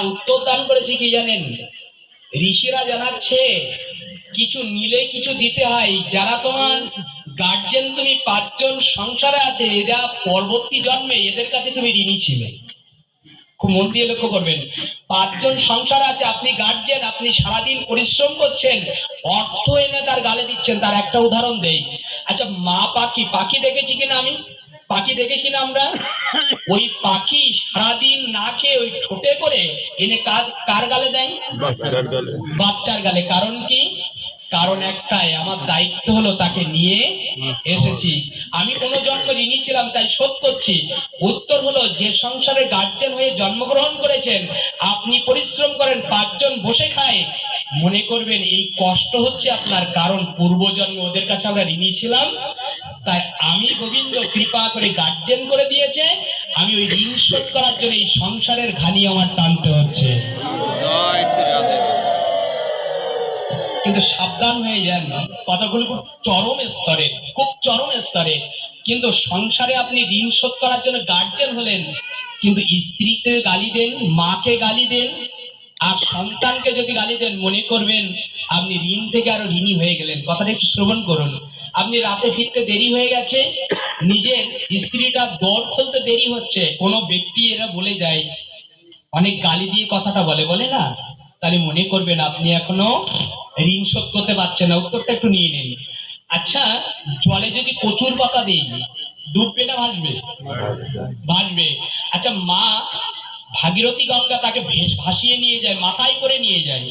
আর উত্তর দান করেছে কি জানেন? ঋষিরা জানাচ্ছে, কিছু নিলে কিছু দিতে হয়। যারা তোমার গার্জেন তুমি পাঁচজন সংসারে আছে, এরা পরবর্তী জন্মে এদের কাছে তুমি ঋণী ছিলে। খুব মন দিয়ে লক্ষ্য করবেন। পাঁচজন সংসার আছে, আপনি গার্জেন আপনি সারাদিন পরিশ্রম করছেন, অর্থ এনে তার গালে দিচ্ছেন। তার একটা উদাহরণ দেই। আচ্ছা মা পাখি পাখি দেখেছি কিনা আমি? পাখি দেখেছি না আমরা? ওই পাখি সারাদিন না খেয়ে ওই ঠোঁটে করে এনে কাজ কার গালে দেয়? বাচ্চার গালে। কারণ কি? কারণ একটাই আমার দায়িত্ব হলো তাকে নিয়ে এসেছি। আমি কোনো জন্ম ঋণী ছিলাম তাই শোধ করছি। উত্তর হলো যে সংসারে গার্জেন হয়ে জন্মগ্রহণ করেছেন আপনি পরিশ্রম করেন পাঁচজন বসে খায়। মনে করবেন এই কষ্ট হচ্ছে আপনার। কারণ পূর্বজন্মে ওদের কাছে আমরা ঋণী ছিলাম। তাই আমি গোবিন্দ কৃপা করে গার্জেন করে দিয়েছে আমি ওই ঋণ শোধ করার জন্য এই সংসারের ঘানি আমার টানতে হচ্ছে। কিন্তু সাবধান হয়ে যান কথাগুলো খুব চরম স্তরে খুব চরম স্তরে। কিন্তু সংসারে আপনি ঋণ শোধ করার জন্য গার্জেন হলেন কিন্তু স্ত্রীকে গালি দেন মাকে গালি দেন আর সন্তানকে যদি গালি দেন, মনে করবেন আপনি ঋণ থেকে আরও ঋণী হয়ে গেলেন। কথাটা একটু শ্রবণ করুন। আপনি রাতে ফিরতে দেরি হয়ে গেছে, নিজের স্ত্রীটা দর খুলতে দেরি হচ্ছে। কোনো ব্যক্তি এরা বলে দেয়, অনেক গালি দিয়ে কথাটা বলে বলে না? তাহলে মনে করবেন আপনি এখনও ঋণ শোধ করতে পারছেন না। উত্তরটা একটু নিয়ে নিন। আচ্ছা জলে যদি প্রচুর পাতা দিই ডুববে না ভাসবে। ভাসবে। আচ্ছা মা ভাগীরথী গঙ্গা তাকে ভেস ভাসিয়ে নিয়ে যায়, মাথায় করে নিয়ে যায়।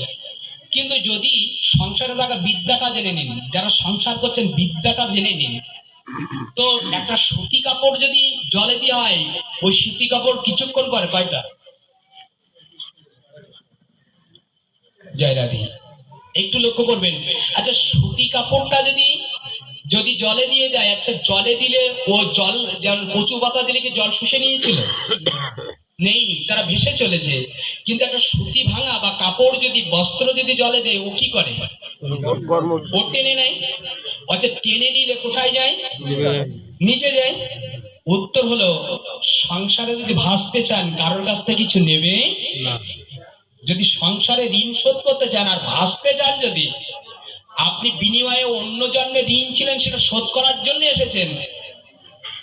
কিন্তু যদি সংসারে থাকা বিদ্যাটা জেনে নিন, যারা সংসার করছেন বিদ্যাটা জেনে নিন, তো একটা সুতি কাপড় যদি জলে দেওয়া হয়, ওই সুতি কাপড় কিছুক্ষণ পরে কয়টা? জয় রাধে। একটু লক্ষ্য করবেন। আচ্ছা সুতি কাপড়টা যদি যদি জলে দিয়ে দেয় আচ্ছা জলে দিলে ও জল কচু পাতা দিলে কি জল শুষে নিয়েছিল? নেই তারা ভেসে চলেছে। কিন্তু একটা সুতি ভাঙা বা কাপড় যদি বস্ত্র যদি জলে দেয় ও কি করে? ও টেনে নেয়। আচ্ছা টেনে নিলে কোথায় যায়? নিচে যায়। উত্তর হলো সংসারে যদি ভাসতে চান কারোর কাছ থেকে কিছু নেবে? যদি সংসারে ঋণ শোধ করতে চান আর ভাসতে চান যদি আপনি বিনিময়ে অন্য জন্মে ঋণ ছিলেন সেটা শোধ করার জন্য এসেছেন।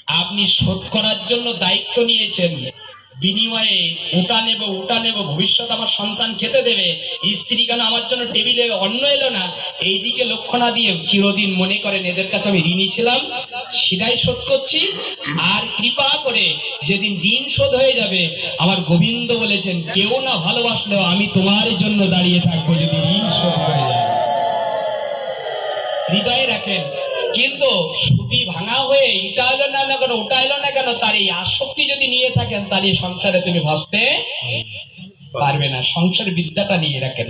আপনি শোধ করার জন্য দায়িত্ব নিয়েছেন। বিনিময়ে ওটা নেব ওটা নেব, ভবিষ্যৎ আমার সন্তান খেতে দেবে। স্ত্রী কেন আমার জন্য টেবিলে অন্ন এলো না? এই দিকে লক্ষ্য না দিয়ে চিরদিন মনে করেন, এদের কাছে আমি ঋণী ছিলাম, সেটাই শোধ করছি। আর কৃপা করে যেদিন ঋণ শোধ হয়ে যাবে, আমার গোবিন্দ বলেছেন, কেউ না ভালোবাসলেও আমি তোমার জন্য দাঁড়িয়ে থাকব যদি ঋণ শোধ করে যায়। হৃদয়ে রাখেন কিন্তু সুতি ভাঙা হয়ে এটা এলো না কেন ওটা এলো না কেন, তার এই আসক্তি যদি নিয়ে থাকেন, তাহলে সংসারে তুমি ভাসতে পারবে না। সংসার বিদ্যাটা নিয়ে রাখেন।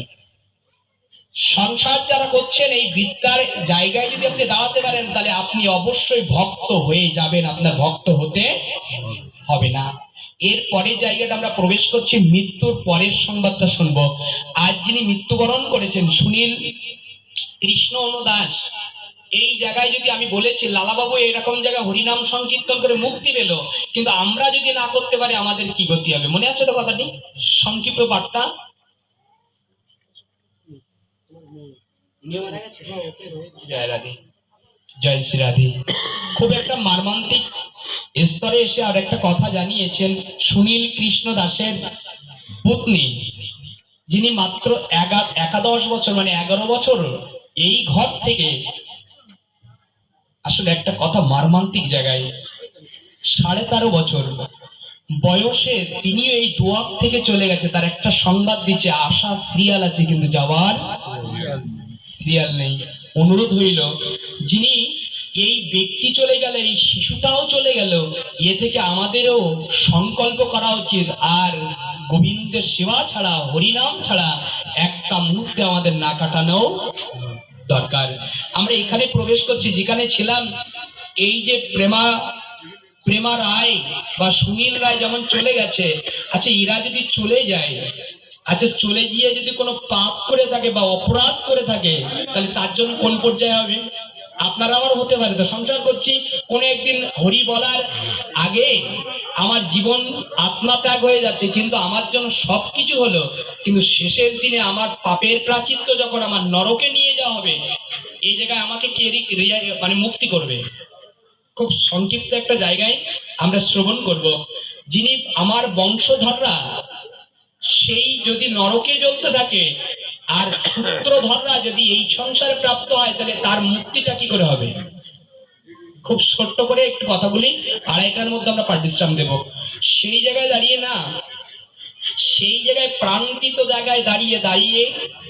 সংসার যারা করছেন, এই বিদ্যার জায়গায় যদি আপনি দাঁড়াতে পারেন, তাহলে আপনি অবশ্যই ভক্ত হয়ে যাবেন, আপনার ভক্ত হতে হবে না। এর পরের জায়গাটা আমরা প্রবেশ করছি, মৃত্যুর পরের সংবাদটা শুনব। আজ যিনি মৃত্যুবরণ করেছেন, সুনীল কৃষ্ণ অনুদাস এই জায়গায় যদি আমি বলেছি, লালাবাবু, এরকম জায়গায় হরিনাম সংকীর্তন করে মুক্তি পেল, কিন্তু আমরা যদি না করতে পারি, আমাদের কি গতি হবে? মনে আছে তো কথাটি? সংক্ষিপ্ত পাঠটা। জয় রাধে। শ্রী রাধে। খুব একটা মার্মান্তিক স্তরে এসে আর একটা কথা জানিয়েছেন সুনীল কৃষ্ণ দাসের পত্নী, যিনি মাত্র একাদশ বছর মানে এগারো বছর এই ঘর থেকে আসলে একটা কথা মার্মান্তিক জায়গায়। সাড়ে তেরো বছর বয়সে তিনিও এই দুয়ার থেকে চলে গেছে। তার একটা সংবাদ দিচ্ছে, আশা সিরিয়াল আছে কিন্তু যাওয়ার সিরিয়াল নেই। অনুরোধ হইল, যিনি এই ব্যক্তি চলে গেলে এই শিশুটাও চলে গেল, এ থেকে আমাদেরও সংকল্প করা উচিত। আর গোবিন্দের সেবা ছাড়া, হরিনাম ছাড়া একটা মুহূর্তে আমাদের না কাটানো দরকার। আমরা এখানে প্রবেশ করছি, যেখানে ছিলাম, এই যে প্রেমা প্রেমা রায় বা সুনীল রায় যেমন চলে গেছে আচ্ছা ইরা যদি চলে যায় আচ্ছা চলে গিয়ে যদি কোনো পাপ করে থাকে বা অপরাধ করে থাকে, তাহলে তার জন্য কোন পর্যায়ে হবে? আপনার আমার হতে পারে তো সংসার করছি, কোন একদিন হরি বলার আগে আমার জীবন আত্মাত্যাগ হয়ে যাচ্ছে, কিন্তু আমার জন্য সব কিছু হলো, কিন্তু শেষের দিনে আমার পাপের প্রাচিত্য যখন আমার নরকে নিয়ে যাওয়া হবে, এই জায়গায় আমাকে কে মানে মুক্তি করবে? খুব সংক্ষিপ্ত একটা জায়গায় আমরা শ্রবণ করব। যিনি আমার বংশধররা, সেই যদি নরকে জ্বলতে থাকে আর সূত্রধররা যদি এই সংসারে প্রাপ্ত হয়, তাহলে তার মুক্তিটা কি করে হবে? খুব ছোট্ট করে একটু কথাগুলি আড়াইটার মধ্যে আমরা পাঠবিশ্রাম দেব। সেই জায়গায় দাঁড়িয়ে না, সেই জায়গায় প্রান্তিত জায়গায় দাঁড়িয়ে দাঁড়িয়ে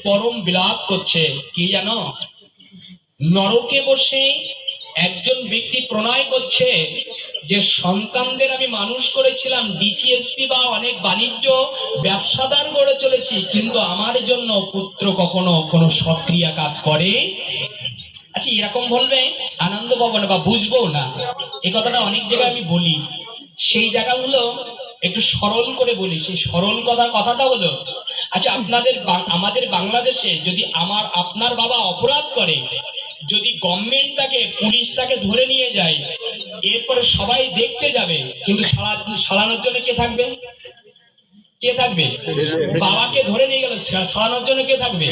পরম বিলাপ করছে। কি জানো? নরকে বসে একজন ব্যক্তি প্রণয় করছে যে সন্তানদের আমি মানুষ করেছিলাম ডিসিএসপি বা অনেক বাণিজ্য ব্যবসাদার গড়ে চলেছি, কিন্তু আমার জন্য পুত্র কখনো কোনো সক্রিয় কাজ করে? আচ্ছা এরকম বলবে আনন্দ পাবো না বা বুঝব না। এ কথাটা অনেক জায়গায় আমি বলি। সেই জায়গাগুলো একটু সরল করে বলি, সেই সরল কথার কথাটা হলো আচ্ছা আপনাদের আমাদের বাংলাদেশে যদি আমার, আপনার বাবা অপরাধ করে যদি গভর্নমেন্ট তাকে পুলিশ তাকে ধরে নিয়ে যায় এরপরে সবাই দেখতে যাবে কিন্তু সালা সালানোর জন্য কে থাকবে? কে থাকবে? বাবাকে ধরে নিয়ে গেল সালানোর জন্য কে থাকবে?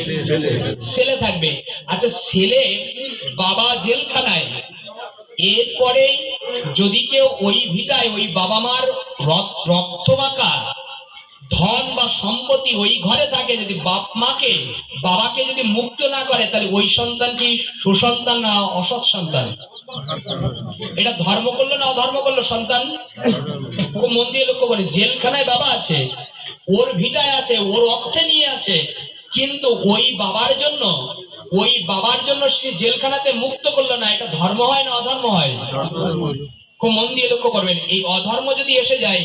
ছেলে থাকবে। আচ্ছা ছেলে বাবা জেলখানায় এরপরে যদি কেউ ওই ভিটায় ওই বাবা মার রক- রক্ত মাখা ধন বা সম্পত্তি ওই ঘরে থাকে যদি বাপ মাকে, বাবাকে যদি মুক্ত না করে, তাহলে ওই সন্তান কি সুসন্তান না অসৎ সন্তান? এটা ধর্ম করল না অধর্ম করল সন্তান? খুব মন দিয়ে লক্ষ্য করে, জেলখানায় বাবা আছে, ওর ভিটায় আছে, ওর অর্থে নিয়ে আছে, কিন্তু ওই বাবার জন্য, ওই বাবার জন্য সে জেলখানাতে মুক্ত করল না, এটা ধর্ম হয় না অধর্ম হয়? খুব মন দিয়ে লক্ষ্য করবেন, এই অধর্ম যদি এসে যায়,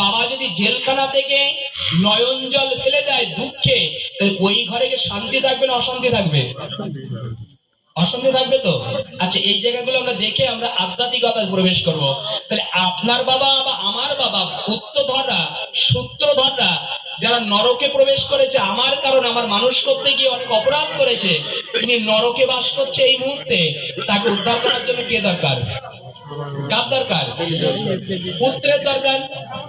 বাবা যদি জেলখানা থেকে নয়ন জল ফেলে দেয় দুঃখে। ওই ঘরে গিয়ে শান্তি থাকবে না অশান্তি থাকবে? অশান্তি থাকবে তো? আচ্ছা এই জায়গাগুলো আমরা দেখে আমরা আধ্যাত্মিকতায় প্রবেশ করব। তাহলে আপনার বাবা বা আমার বাবা, পুত্রধররা, সূত্রধররা, যারা নরকে প্রবেশ করেছে, আমার কারণ, আমার মানুষ করতে গিয়ে অনেক অপরাধ করেছে, তিনি নরকে বাস করছে এই মুহূর্তে, তাকে উদ্ধার করার জন্য কে দরকার? কার? দরকার পুত্রের দরকার।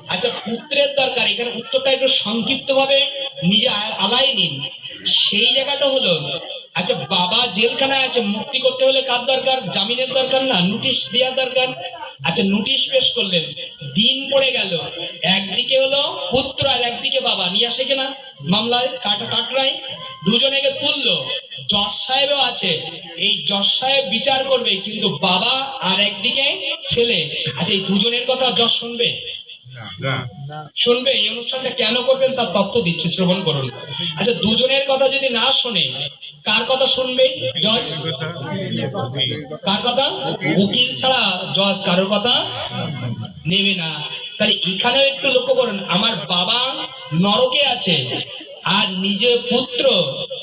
আচ্ছা পুত্রের দরকার। এখানে উত্তরটা একটু সংক্ষিপ্ত ভাবে নিজে আলাই নিন। সেই জায়গাটা হলো আচ্ছা বাবা জেলখানায় আছে, মুক্তি করতে হলে কার দরকার? জামিনের দরকার না, নোটিশ দেওয়ার দরকার। আচ্ছা নোটিশ পেশ করলেন। দিন পড়ে গেল। একদিকে হলো পুত্র আর একদিকে বাবা। নিয়ে আসে কিনা? মামলায় কাটা কাটরায় দুজনেকে তুললো। জজ সাহেবও আছে। এই জজ সাহেব বিচার করবে কিন্তু বাবা আর একদিকে ছেলে। আচ্ছা এই দুজনের কথা জজ শুনবে? শুনবে? এই অনুষ্ঠানটা কেন করবেন তার তথ্য দিচ্ছে শ্রবণ করুন। আচ্ছা দুজনের কথা যদি না শোনে কার কথা শুনবে জজ? কার কথা? উকিল ছাড়া জজ কারোর কথা? নেবে না। তাহলে এখানেও একটু লক্ষ্য করুন আমার বাবা নরকে আছে আর নিজে পুত্র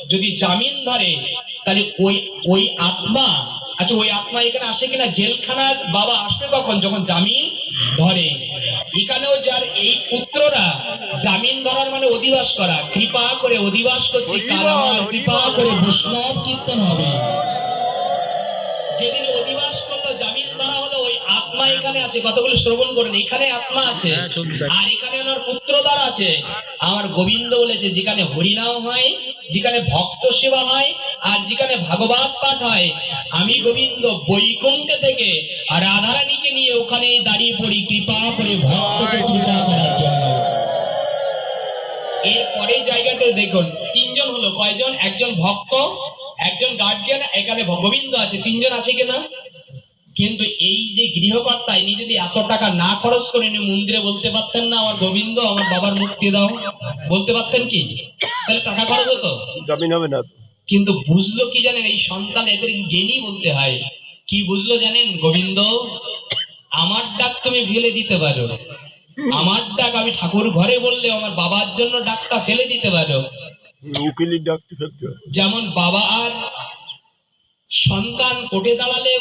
যদি জামিন ধরে তাহলে ওই ওই আত্মা আচ্ছা ওই আত্মা এখানে আসে কিনা জেলখানার বাবা আসবে কখন? যখন জামিন ধরে। এখানেও যার এই পুত্ররা জামিন ধরার মানে অধিবাস করা। কৃপা করে অধিবাস করছি কাল আমার কৃপা করে বৈষ্ণব কীর্তন হবে। জামিন ধরা হলো ওই আত্মা এখানে আছে কতগুলো শ্রবণ করেন এখানে আত্মা আছে আর এখানে ওনার পুত্র দ্বারা আছে। আমার গোবিন্দ বলেছে যেখানে হরিনাম হয় যেখানে ভক্ত সেবা হয় আর যেখানে ভাগবত পাঠ হয় আমি গোবিন্দ বৈকুণ্ঠে থেকে আর রাধারানীকে নিয়ে ওখানে দাঁড়িয়ে পড়ি কৃপা করে ভক্তকে কৃপা করার জন্য। এরপরে জায়গাটা দেখুন তিনজন হলো কয়জন? একজন ভক্ত একজন গার্জিয়ান এখানে গোবিন্দ আছে তিনজন আছে কিনা? কিন্তু এই যে গৃহকর্তা ইনি যদি এত টাকা না খরচ করে ইনি মন্দিরে বলতে পারতেন না আমার গোবিন্দ আমার বাবার মুক্তি দাও। বলতে পারতেন কি? তাহলে টাকা খরচ হতো? জামিন হবে না। কিন্তু বুঝলো কি জানেন এই সন্তান এদের জ্ঞানী বলতে হয়। কি বুঝলো জানেন গোবিন্দ? আমার ডাক তুমি ফেলে দিতে পারো। আমার ডাক আমি ঠাকুর ঘরে বললে আমার বাবার জন্য ডাকটা ফেলে দিতে পারো। যেমন বাবা আর সন্তান কোর্টে দাঁড়ালে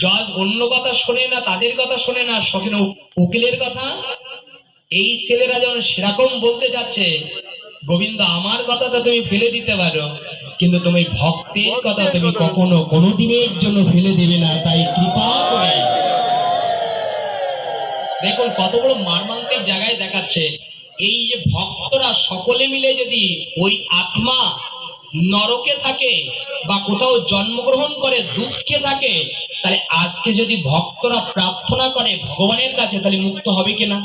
জজ অন্য কথা শোনে না তাদের কথা শোনে না শোনে উকিলের কথা। এই ছেলেরা যেমন সেরকম বলতে যাচ্ছে গোবিন্দ আমার কথাটা তুমি ফেলে দিতে পারো কিন্তু তুমি ভক্তের কথা তুমি কখনো কোনোদিনের জন্য ফেলে দেবে না তাই কৃপা করে। দেখুন কত বড় মারমান্তিক জায়গায় দেখাচ্ছে। এই যে ভক্তরা সকলে মিলে যদি ওই আত্মা নরকে থাকে বা কোথাও জন্মগ্রহণ করে দুঃখে থাকে তাহলে আজকে যদি ভক্তরা প্রার্থনা করে ভগবানের কাছে তাহলে মুক্ত হবে কিনা?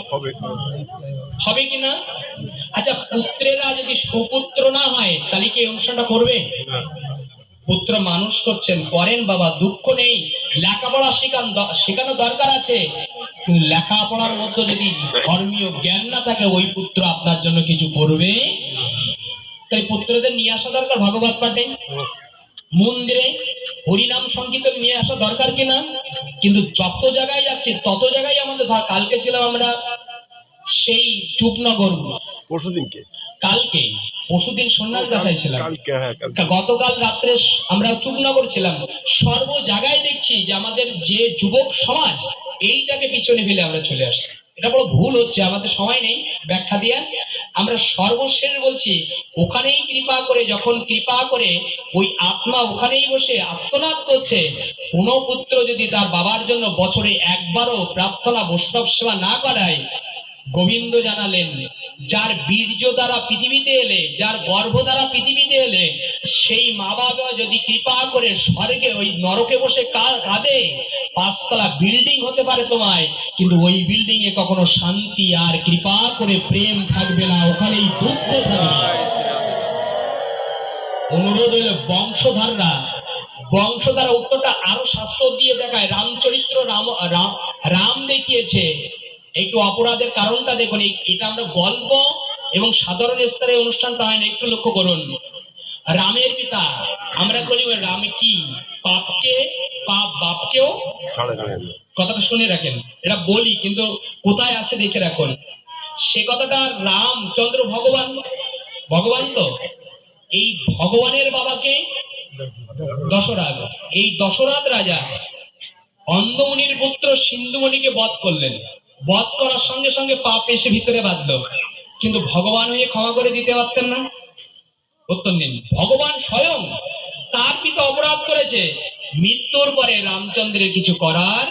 হবে। কিনা? আচ্ছা পুত্রেরা যদি সুপুত্র না হয় তাহলে কি অনুষ্ঠানটা করবে? পুত্র মানুষ করছেন করেন বাবা দুঃখ নেই। লেখাপড়া শেখান শেখানো দরকার আছে। কিন্তু লেখাপড়ার মধ্যে যদি ধর্মীয় জ্ঞান না থাকে ওই পুত্র আপনার জন্য কিছু করবে তাই পুত্রদের নিয়ে আসা দরকার ভগবত পাঠে। মন্দিরে হরিনাম সংকীর্তন নিয়ে আসা দরকার কিনা? কিন্তু যত জায়গায় যাচ্ছে তত জায়গায় আমাদের ধর কালকে ছিলাম আমরা সেই চুপনগর। পরশু দিনকে? কালকে পশুদিন সন্ন্যাস গাছায় ছিলাম। হ্যাঁ গতকাল রাত্রে আমরা চুপনগর ছিলাম। সর্ব জায়গায় দেখছি যে আমাদের যে যুবক সমাজ এইটাকে পিছনে ফেলে আমরা চলে আসছি। এটা বড় ভুল হচ্ছে আমাদের সময় নেই। ব্যাখ্যা দিয়ে আমরা সর্বশেষ বলছি, ওখানেই কৃপা করে, যখন কৃপা করে, ওই আত্মা ওখানেই বসে আত্মনাদ করছে। কোনো পুত্র যদি তার বাবার জন্য বছরে একবারও প্রার্থনা বৈষ্ণব সেবা না করায়, গোবিন্দ জানালেন যার বীর্য দ্বারা পৃথিবীতে এলে, যার গর্ভ দ্বারা পৃথিবীতে এলে, সেই মা বাবা যদি কৃপা করে স্বর্গে ওই নরকে বসে কাঁদে, পাঁচতলা বিল্ডিং হতে পারে তোমায়, কিন্তু ওই বিল্ডিং এ কখনো শান্তি আর কৃপা করে প্রেম থাকবে না, ওখানেই দুঃখ থাকবে। অনুরোধ হইল বংশধাররা বংশধারা উত্তরটা আরও শাস্ত্র দিয়ে দেখায়, রামচরিত্র রাম রাম রাম দেখিয়েছে একটু অপরাধের কারণটা দেখুন এটা আমরা গল্প এবং সাধারণ স্তরে অনুষ্ঠানটা হয় না একটু লক্ষ্য করুন। রামের পিতা আমরা বলি ওই রাম কি? পাপকে পাপ বাপকেও? কথাটা শুনে রাখেন এটা বলি কিন্তু কোথায় আছে দেখে রাখুন। সে কথাটা রামচন্দ্র ভগবান ভগবান তো? এই ভগবানের বাবাকে দশরথ এই দশরথ রাজা অন্ধমুনির পুত্র সিন্ধুমণিকে বধ করলেন। বধ করার সঙ্গে সঙ্গে পাপ এসে ভিতরে বাঁধলো। কিন্তু ভগবান হয়ে ক্ষমা করে দিতে পারতেন না। উত্তর দিন, ভগবান স্বয়ং তার পিতা অপরাধ করেছে। মৃত্যুর পরে রামচন্দ্রের কিছু করার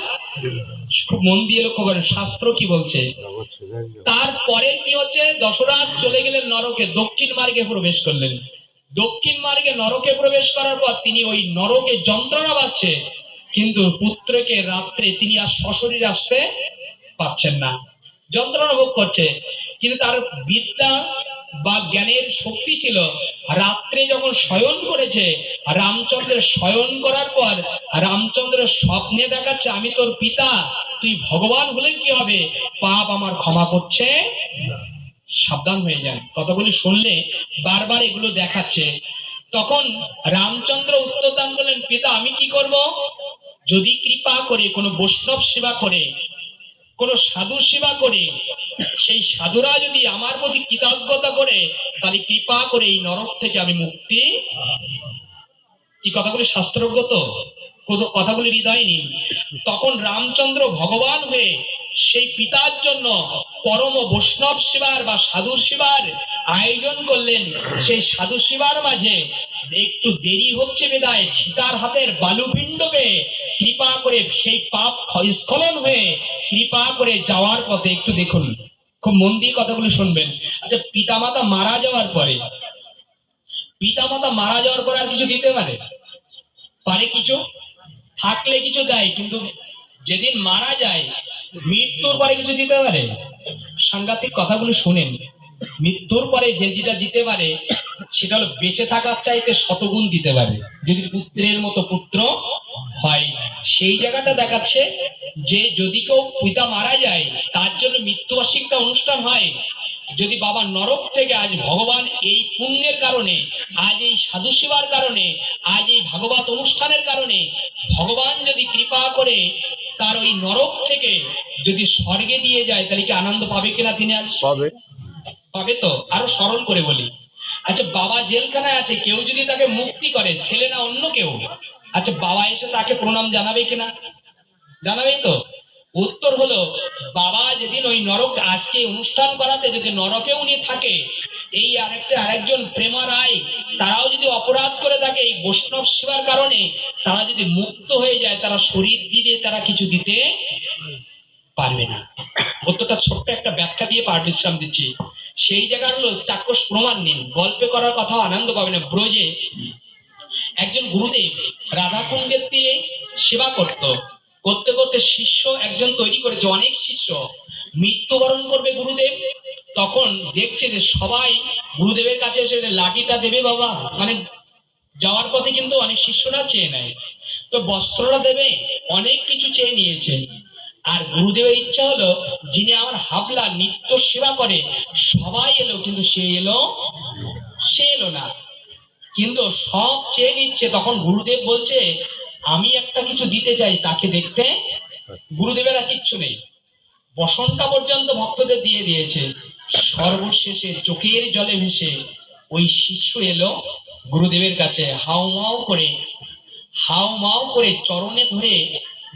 খুব মন দিয়ে লক্ষ্য করেন, শাস্ত্র কি বলছে? তারপরে কি হচ্ছে? দশরথ চলে গেলেন নরকে, দক্ষিণ মার্গে প্রবেশ করলেন। দক্ষিণ মার্গে নরকে প্রবেশ করার পর তিনি ওই নরকে যন্ত্রণা পাচ্ছে। কিন্তু পুত্রকে রাত্রে তিনি আর সশরীর আসতে পাচ্ছেন না। যন্ত্রণা ভোগ করছে। কিন্তু তার বিদ্যা বা জ্ঞানের শক্তি ছিল, রাত্রে যখন শয়ন করেছে, রামচন্দ্রের শয়ন করার পর রামচন্দ্রের স্বপ্নে দেখাচ্ছে, আমি তোর পিতা, তুই ভগবান হলে কি হবে? পাপ আমার ক্ষমা করছে। সাবধান হয়ে যান। কথাগুলি শুনলে বারবার এগুলো দেখাচ্ছে। তখন রামচন্দ্র উত্তর দান করলেন, পিতা, আমি কি করব? যদি কৃপা করে, কোনো বৈষ্ণব সেবা করে কোন সাধু সেবা করে, সেই সাধুরা যদি আমার প্রতি কৃতজ্ঞতা করে, তাহলে কৃপা করে এই নরক থেকে আমি মুক্তি। কি কথাগুলি শাস্ত্রজ্ঞত কথাগুলি হৃদয় নিন তখন রামচন্দ্র ভগবান হয়ে সেই পিতার জন্য পরম বৈষ্ণব সেবার বা সাধু সেবার আয়োজন করলেন। সেই সাধু সেবার মাঝে একটু দেরি হচ্ছে বেদায় সীতার হাতের বালুপিণ্ডকে কৃপা করে সেই পাপ স্খলন হয়ে কৃপা করে যাওয়ার পথে একটু দেখুন। খুব মন দিয়ে কথাগুলো শুনবেন। আচ্ছা পিতামাতা মারা যাওয়ার পরে, পিতামাতা মারা যাওয়ার পরে আর কিছু দিতে পারে? পারে কিছু? থাকলে কিছু দেয়, কিন্তু যেদিন মারা যায়, মৃত্যুর পরে কিছু দিতে পারে? সাংঘাতিক কথাগুলো শুনেন। মৃত্যুর পরে যে যেটা দিতে পারে, সেটা হলো বেঁচে থাকার চাইতে শতগুণ দিতে পারে। যদি পুত্রের মতো পুত্র হয়। সেই জায়গাটা দেখাচ্ছে যে যদি কেউ পিতা মারা যায় তার জন্য মৃত্যুবার্ষিকটা অনুষ্ঠান হয়। যদি বাবা নরক থেকে আজ ভগবান এই পুণ্যের কারণে আজ এই সাধু সেবার কারণে আজ এই ভাগবত অনুষ্ঠানের কারণে ভগবান যদি কৃপা করে তার ওই নরক থেকে যদি স্বর্গে দিয়ে যায় তাহলে কি আনন্দ পাবে কিনা তিনি আজ? পাবে। পাবে তো? আরও স্মরণ করে বলি। আচ্ছা বাবা জেলখানায় আছে কেউ যদি তাকে মুক্তি করে ছেলে না অন্য কেউ? আচ্ছা বাবা এসে তাকে প্রণাম জানাবে কিনা জানাবেই তো? উত্তর হলো, বাবা যেদিন ওই নরক আজকে অনুষ্ঠান করাতে যদি নরকে উনি থাকে, এই আরেকটা আরেকজন প্রেমা রায়, তারাও যদি অপরাধ করে থাকে এই বৈষ্ণব সেবার কারণে, তারা যদি মুক্ত হয়ে যায়, তারা শরীর দিয়ে তারা কিছু দিতে পারবে না। অতটা ছোট্ট একটা ব্যাখ্যা দিয়ে পার বিশ্রাম দিচ্ছি। সেই জায়গার হলো চাক্ষুষ প্রমাণ নিন। গল্পে করার কথাও আনন্দ পাবে না ব্রজে একজন গুরুদেব রাধাকুণ্ডের দিয়ে সেবা করত। করতে করতে শিষ্য একজন তৈরি করেছে, অনেক শিষ্য। মৃত্যুবরণ করবে গুরুদেব। তখন দেখছে যে সবাই গুরুদেবের কাছে এসে লাঠিটা দেবে বাবা। মানে যাওয়ার পথে কিন্তু অনেক শিষ্যরা চেয়ে নেয়। তো বস্ত্রটা দেবে, অনেক কিছু চেয়ে নিয়েছে। আর গুরুদেবের ইচ্ছা হলো, যিনি আমার হাবলা নিত্য সেবা করে, সবাই এলো, কিন্তু সে এলো সে এলো না। কিন্তু সব চেয়ে নিচ্ছে। তখন গুরুদেব বলছে, আমি একটা কিছু দিতে চাই, তাকে দেখতে। গুরুদেবের আর কিচ্ছু নেই। বসনটা পর্যন্ত ভক্তদের দিয়ে দিয়েছে। সর্বশেষে চোখের জলে ভেসে ওই শিষ্য এলো গুরুদেবের কাছে হাউ মাউ করে হাউ মাউ করে চরণে ধরে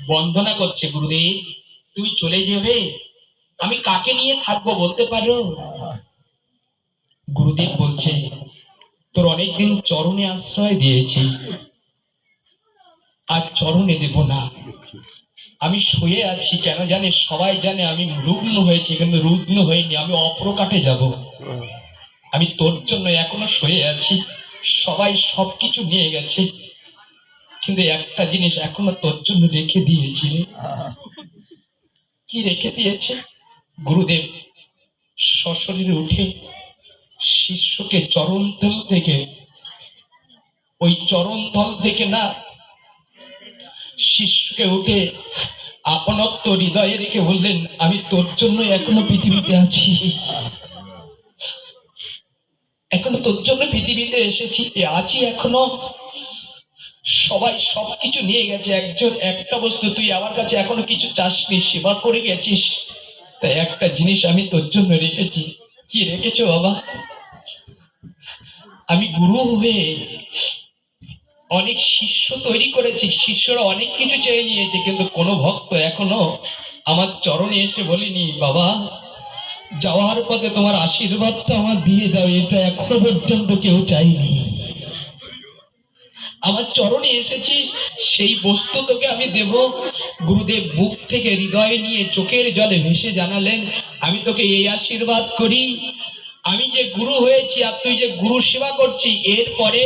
বন্দনা করছে, গুরুদেব, তুমি চলে যাবে? আমি কাকে নিয়ে থাকব বলতে পারো? গুরুদেব বলছে তোর অনেকদিন চরণে আশ্রয় দিয়েছি। আর চরণে দেব না। আমি শুয়ে আছি, কেন জানে সবাই জানে আমি রুগ্ন হয়েছি, কিন্তু রুগ্ন হইনি, আমি অপ্রকাটে যাব। আমি তোর জন্য এখনও শুয়ে আছি। সবাই সবকিছু নিয়ে গেছে। কিন্তু একটা জিনিস এখনও তোর জন্য রেখে দিয়েছি রে। কি রেখে দিয়েছে? গুরুদেব, সশরীরে উঠে শিষ্যকে চরণ তল থেকে ওই চরণ তল থেকে না, শিষ্যকে উঠে আপনত্ব হৃদয়ে রেখে বললেন, আমি তোর জন্য এখনও পৃথিবীতে আছি। এখনও তোর জন্য পৃথিবীতে এসেছি আছি এখনও। সবাই সবকিছু নিয়ে গেছে, একজন একটা বস্তু, তুই আমার কাছে এখনও কিছু চাসনি, সেবা করে গেছিস। তাই একটা জিনিস আমি তোর জন্য রেখেছি। কি রেখেছো বাবা? আমি গুরু হয়ে অনেক শিষ্য তৈরি করেছি, শিষ্যরা অনেক কিছু চেয়ে নিয়েছে, কিন্তু কোনো ভক্ত এখনও আমার চরণে এসে বলিনি, বাবা, যাওয়ার পথে তোমার আশীর্বাদটা আমার দিয়ে দাও, এটা এখনও পর্যন্ত কেউ চাইনি আমার চরণে এসেছিস সেই বস্তু তোকে আমি দেব। গুরুদেব বুক থেকে হৃদয়ে নিয়ে চোখের জলে ভেসে জানালেন, আমি তোকে এই আশীর্বাদ করি। আমি যে গুরু হয়েছি আর তুই যে গুরু সেবা করছি এরপরে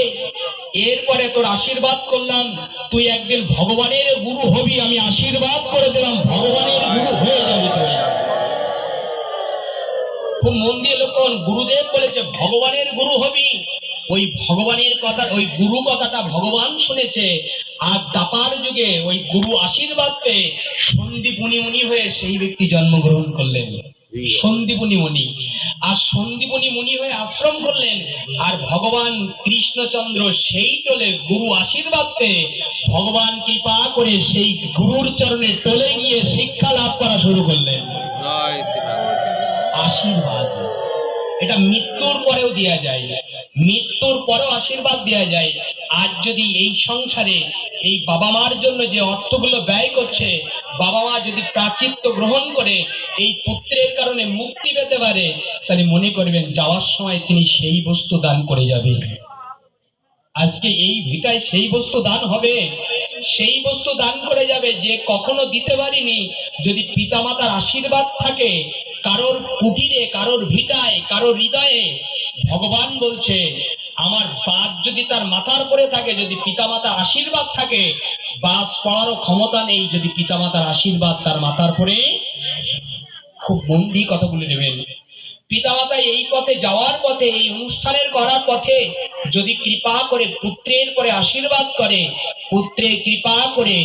এরপরে তোর আশীর্বাদ করলাম। তুই একদিন ভগবানের গুরু হবি, আমি আশীর্বাদ করে দিলাম, ভগবানের গুরু হয়ে যাবি তুই। খুব মন দিয়ে লোকন, গুরুদেব বলেছে, ভগবানের গুরু হবি। ওই ভগবানের কথা, ওই গুরু কথাটা ভগবান শুনেছে। আর দাপার যুগে ওই গুরু আশীর্বাদ পেয়ে সন্দীপুনি মুনি হয়ে সেই ব্যক্তি জন্মগ্রহণ করলেন। সন্দীপুনি মুনি। আর সন্দীপুনি মুনি হয়ে আশ্রম করলেন। আর ভগবান কৃষ্ণচন্দ্র সেই টোলে গুরু আশীর্বাদ পেয়ে ভগবান কৃপা করে সেই গুরুর চরণে টোলে গিয়ে শিক্ষা লাভ করা শুরু করলেন। আশীর্বাদ। এটা মৃত্যুর পরেও দেয়া যায়। মৃত্যুর পরেও আশীর্বাদ দেয়া যায়। আজ যদি এই সংসারে এই বাবা মার জন্য যে অর্থগুলো ব্যয় করছে বাবা মা যদি প্রাচিত্য গ্রহণ করে এই পুত্রের কারণে মুক্তি পেতে পারে, তাহলে মনে করবেন যাওয়ার সময় তিনি সেই বস্তু দান করে যাবে আজকে এই ভিটায় সেই বস্তু দান হবে, সেই বস্তু দান করে যাবে যে কখনো দিতে পারিনি। যদি পিতামাতার আশীর্বাদ থাকে, কারোর কুটিরে, কারোর ভিটায়, কারোর হৃদয়ে, ভগবান বলছে, আমার বাদ যদি তার মাথার পরে থাকে, যদি পিতামাতার আশীর্বাদ থাকে, বাস পড়ারও ক্ষমতা নেই যদি পিতামাতার আশীর্বাদ তার মাথার পরে খুব মন দিয়ে কথাগুলি নেবেন। পিতামাতা এই পথে যাওয়ার পথে, এই অনুষ্ঠানের করার পথে যদি কৃপা করে পুত্রের পরে আশীর্বাদ করে পুত্রে কৃপা করে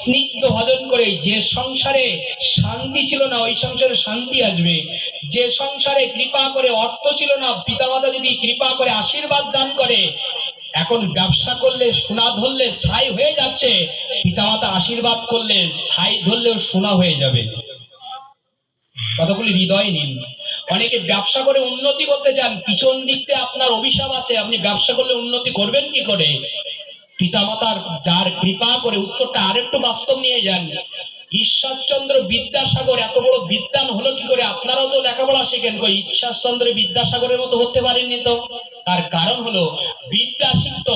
স্নিগ্ধ ভজন করে, যে সংসারে শান্তি ছিল না, ওই সংসারে শান্তি আসবে। যে সংসারে কৃপা করে অর্থ ছিল না, পিতামাতা যদি কৃপা করে আশীর্বাদ দান করে, এখন ব্যবসা করলে, সোনা ধরলে ছাই হয়ে যাচ্ছে, পিতামাতা আশীর্বাদ করলে ছাই ধরলেও সোনা হয়ে যাবে। কতগুলি হৃদয় নিন। অনেকে ব্যবসা করে উন্নতি করতে চান, পিছন দিক দিয়ে আপনার অভিশাপ আছে, আপনি ব্যবসা করলে উন্নতি করবেন কি করে? পিতামাতার যার কৃপা করে উত্তরটা আরেকটু বাস্তব নিয়ে যান। ঈশ্বরচন্দ্র বিদ্যাসাগর এত বড় বিদ্যান হলো কি করে? আপনারাও তো লেখাপড়া শেখেন, কই ঈশ্বরচন্দ্র বিদ্যাসাগরের মতো হতে পারেননি তো? তার কারণ হলো, বিদ্যা শিখত,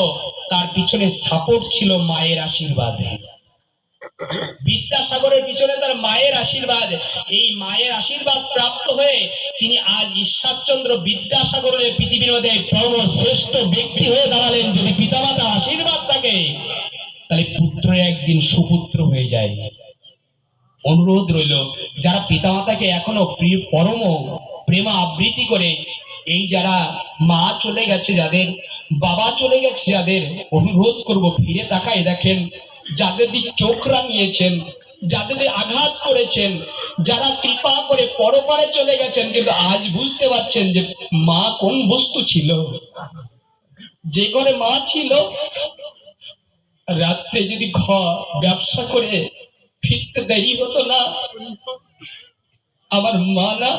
তার পিছনে সাপোর্ট ছিল মায়ের আশীর্বাদে। বিদ্যাসাগরের পিছনে তার মায়ের আশীর্বাদ। এই মায়ের আশীর্বাদ প্রাপ্ত হয়ে তিনি আজ ঈশ্বরচন্দ্র বিদ্যাসাগরের পৃথিবীর মধ্যে শ্রেষ্ঠ ব্যক্তি হয়ে দাঁড়ালেন। যদি পিতামাতার আশীর্বাদ থাকে, তাহলে পুত্র একদিন সুপুত্র হয়ে যায়। অনুরোধ রইল, যারা পিতামাতাকে এখনও প্রিয়, পরম প্রেমা আবৃত্তি করে, এই যারা মা চলে গেছে, যাদের বাবা চলে গেছে, যাদের অনুরোধ করব, ফিরে তাকায় দেখেন যাদের দিক চোখ রাঙিয়েছেন, যাদের আঘাত করেছেন, যারা কৃপা করে পরপারে চলে গেছেন, কিন্তু আজ বুঝতে পারছেন যে মা কোন বস্তু ছিল। যে ঘরে মা ছিল, রাত্রে যদি ঘর ব্যবসা করে ফিরতে দেরি হতো না, আমার মা না,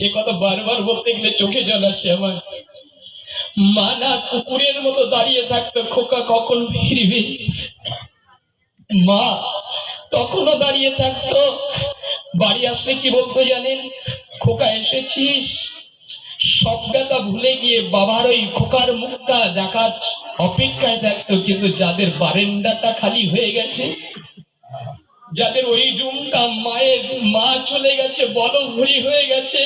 এ কথা বারবার বলতে গেলে চোখে জল আসে আমার। মা না কুকুরের মতো দাঁড়িয়ে থাকতো, খোকা কখন ফিরবে? মা, তখনও দাঁড়িয়ে থাকতো। বাড়ি আসলে কি বলতো জানেন? খোকা এসেছিস। সব ব্যথা ভুলে গিয়ে বাবার ওই খোকার মুখটা দেখার অপেক্ষায় থাকতো, কিন্তু যাদের বারেন্দাটা খালি হয়ে গেছে, যাদের ওই রুমটা মায়ের মা চলে গেছে বড় ঘুরি হয়ে গেছে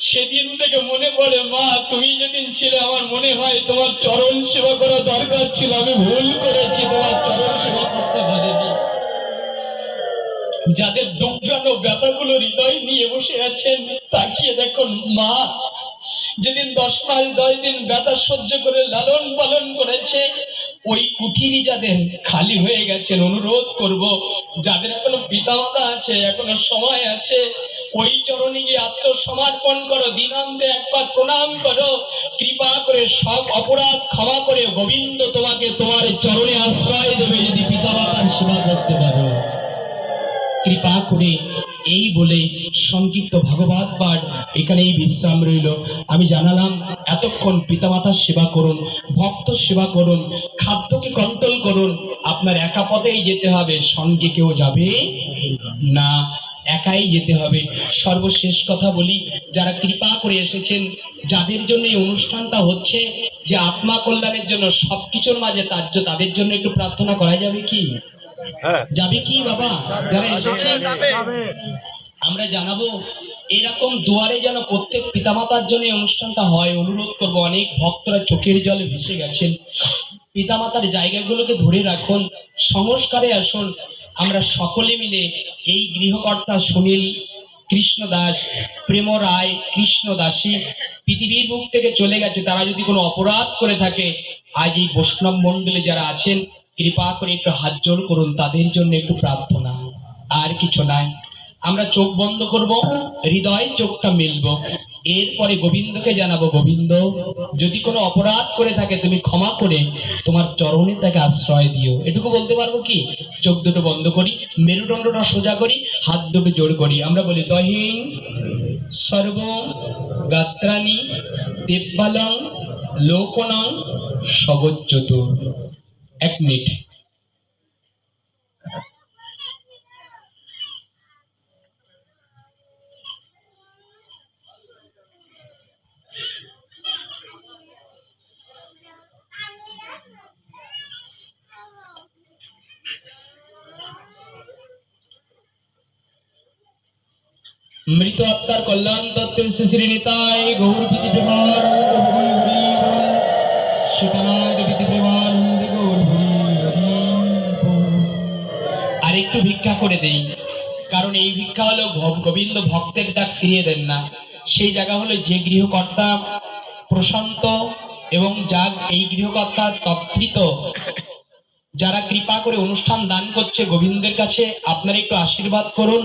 সেদিন থেকে মনে পড়ে, মা, তুমি যেদিন ছিলে আমার মনে হয় তোমার চরণ সেবা করা দরকার ছিল। আমি ভুল করেছি, তোমার চরণ সেবা করতে পারিনি। যাদের দুঃখানো ব্যথাগুলো হৃদয় নিয়ে বসে আছেন, তাকিয়ে দেখুন, মা, যেদিন দশ মাস দশ দিন ব্যথা সহ্য করে লালন পালন করেছে, ওই কুঠিরই যাদের খালি হয়ে গেছেন, অনুরোধ করব, যাদের এখনও পিতামাতা আছে, এখনও সময় আছে ওই চরণে গিয়ে আত্মসমর্পণ করো দিনান্তে একবার প্রণাম করো, কৃপা করে সব অপরাধ ক্ষমা করে গোবিন্দ তোমাকে তোমার চরণে আশ্রয় দেবে যদি পিতামাতার সেবা করতে পারো। কৃপা করে এই বলে সংক্ষিপ্ত ভাগবত পাঠ এখানেই বিশ্রাম রইল। আমি জানালাম, এতক্ষণ পিতামাতার সেবা করুন, ভক্ত সেবা করুন, খাদ্যকে কন্ট্রোল করুন, আপনার একা পথেই যেতে হবে, সঙ্গে কেউ যাবে না। একাই যেতে হবে। সর্বশেষ কথা বলি যারা কৃপা করে এসেছেন যাদের জন্য এই অনুষ্ঠানটা হচ্ছে যে আত্মা কল্যাণের জন্য সবকিছুর মাঝে তার তাদের জন্য একটু প্রার্থনা করা যাবে কি? হ্যাঁ। যাবে কি বাবা? যারা এসেছে আমরা জানাব এরকম দুয়ারে যেন প্রত্যেক পিতামাতার জন্য অনুষ্ঠানটা হয় অনুরোধ করব অনেক ভক্তরা চোখের জলে ভেসে গেছেন। পিতামাতার জায়গাগুলোকে ধরে রাখুন সংস্কারে আসুন আমরা সকলে মিলে এই গৃহকর্তা সুনীল কৃষ্ণ দাস, প্রেম রায় কৃষ্ণ দাসী পৃথিবীর মুখ থেকে চলে গেছে। তারা যদি কোনো অপরাধ করে থাকে, আজ এই বৈষ্ণব মণ্ডলে যারা আছেন, কৃপা করে একটু হাত জোড় করুন, তাদের জন্য একটু প্রার্থনা। আর কিছু নাই। আমরা চোখ বন্ধ করব, হৃদয় চোখটা মিলব। এরপরে গোবিন্দকে জানাব, গোবিন্দ, যদি কোনো অপরাধ করে থাকে, তুমি ক্ষমা করে তোমার চরণে তাকে আশ্রয় দিও। এটুকু বলতে পারব কি? চোখ দুটো বন্ধ করি, মেরুদণ্ডটা সোজা করি, হাত দুটো জোর করি। আমরা বলি, দহিং সর্ব গাত্রানি দেববালং লোকনং সবজ্জতুর এক মিনিট। মৃত আত্মার কল্যাণ তত্ত্বের শ্রী নিতাই গৌর প্রীতি হরি হরি প্রীতি প্রেমানন্দ গৌর। আর একটু ভিক্ষা করে দেই, কারণ এই ভিক্ষা হলো গোবিন্দ ভক্তের ডাক ফিরিয়ে দেন না। সেই জায়গা হলো যে গৃহকর্তা প্রশান্ত এবং যা এই গৃহকর্তা তৎকৃত, যারা কৃপা করে অনুষ্ঠান দান করছে গোবিন্দের কাছে, আপনারা একটু আশীর্বাদ করুন।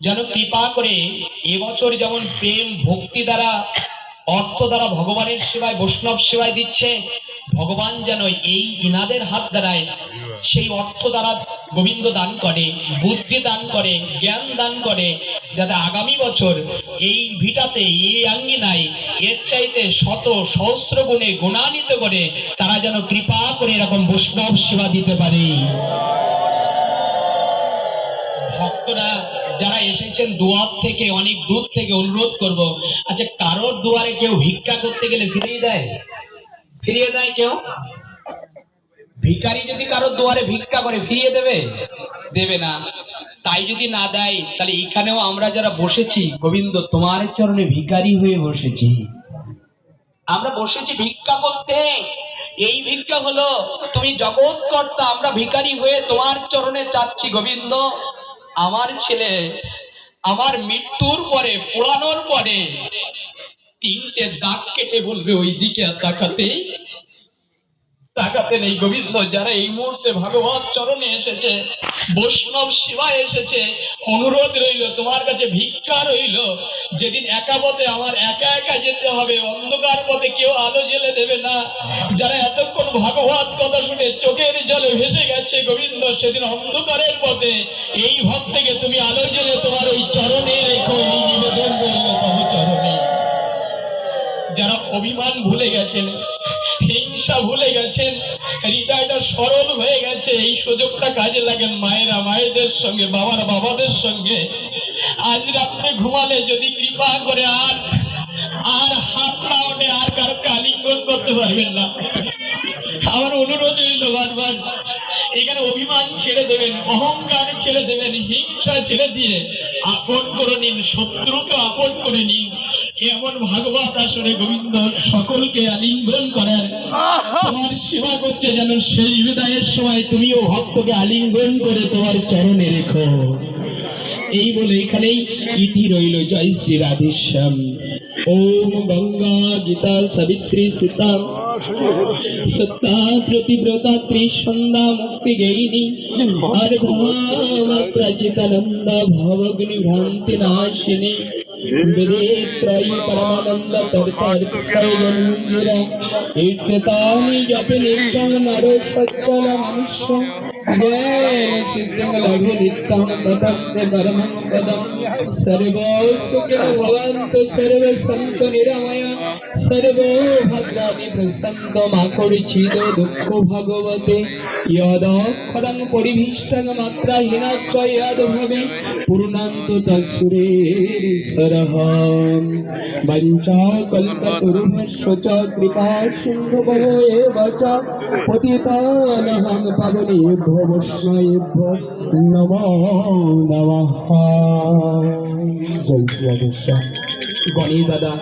যেন কৃপা করে এবছর যেমন প্রেম ভক্তি দ্বারা, অর্থ দ্বারা ভগবানের সেবায়, বৈষ্ণব সেবায় দিচ্ছে, ভগবান যেন এই ইনাদের হাত দ্বারায় সেই অর্থ দ্বারা গোবিন্দ দান করে, বুদ্ধি দান করে, জ্ঞান দান করে, যাতে আগামী বছর এই ভিটাতে, এই আঙ্গিনায়, এর চাইতে শত সহস্র গুণে গুণান্বিত করে তারা যেন কৃপা করে এরকম বৈষ্ণব সেবা দিতে পারে। ভক্তরা যারা এসেছেন দুয়ার থেকে, অনেক দূর থেকে অনুরোধ করব আচ্ছা কারোর দুয়ারে কেউ ভিক্ষা করতে গেলে ফিরিয়ে দেয়? ফিরিয়ে দেয় কেউ? ভিখারি যদি কারোর দুয়ারে ভিক্ষা করে, ফিরিয়ে দেবে? দেবে না। তাই যদি না দেয়, তাহলে এখানেও আমরা যারা বসেছি, গোবিন্দ, তোমার চরণে ভিখারি হয়ে বসেছি। আমরা বসেছি ভিক্ষা করতে। এই ভিক্ষা হলো, তুমি জগৎ কর্তা আমরা ভিখারি হয়ে তোমার চরণে চাচ্ছি গোবিন্দ। আমার ছেলে আমার মৃত্যুর পরে পোড়ানোর পরে তিনটে দাগ কেটে বলবে ওই দিকে তাকাতে তাকাতে নেই গোবিন্দ যারা এই মুহূর্তে ভগবত চরণে এসেছে। বৈষ্ণব সেবায় এসেছে। অনুরোধ রইল, তোমার কাছে ভিক্ষা রইল। যেদিন একা পথে আমার একা একা যেতে হবে, অন্ধকার পথে কেউ আলো জেলে দেবে না। যারা এতক্ষণ ভাগবত কথা শুনে চোখের জলে ভেসে গেছে গোবিন্দ, সেদিন অন্ধকারের পথে এই ভক্তকে তুমি আলো জেলে তোমার ওই চরণে রেখো, এই নিবেদন রইল তব চরণে। যারা অভিমান ভুলে গেছেন হিংসা ভুলে গেছেন, হৃদয়টা সরল হয়ে গেছে, এই সুযোগটা কাজে লাগেন মায়েরা, মায়েদের সঙ্গে, বাবার বাবাদের সঙ্গে। আজ রাত্রে ঘুমালে যদি কৃপা করে আর আর হাত না ওঠে, আর কারও কালিঙ্গন করতে পারবেন না। আমার অনুরোধ রইল বারবার, এখানে অভিমান ছেড়ে দেবেন, অহংকার ছেড়ে দেবেন, হিংসা ছেড়ে দিয়ে আপন করে নিন, শত্রুকে আপন করে নিন। এমন ভাগবত আসরে গোবিন্দ সকলকে আলিঙ্গন করার তোমার সেবা করছে যেন সেই বিদায়ের সময় তুমিও ভক্তকে আলিঙ্গন করে তোমার চরণে রেখো। এই বলে এখানেই ইতি রইল। জয় শ্রী রাধেশ্যাম। ওম গঙ্গা গীতা সাবিত্রী সীতা। সত্তা প্রতিব্রতা ত্রিসন্ধ্যা মুক্তি গেইনি। আর ধাম প্রাচিতানন্দ ভবগ্নি ভ্রান্তি নাশিনী বেদে ত্রয়ী পরমানন্দ তর্তার্থয়ন্দিরা ইত্যতানি জপে নিত্যং নরো সচ্চল মনুষ্য জ্ঞান সিদ্ধিং লঘু নিত্যং ততস্তে পরমং পদম সর্বসুখিনো ভবন্তু সর্ব সন্ত নিরাময় সর্ব ভদ্রাণি প্রসন্ত মাকড়িচিদ দুঃখ ভগবতে ইয়দক্ষরং পরিভীষ্টং মাত্রা হীনাচ্চ ইয়াদ ভবে পূর্ণান্ত বৈষ্ণবেভ্যো নমো নমঃ জয় দাদা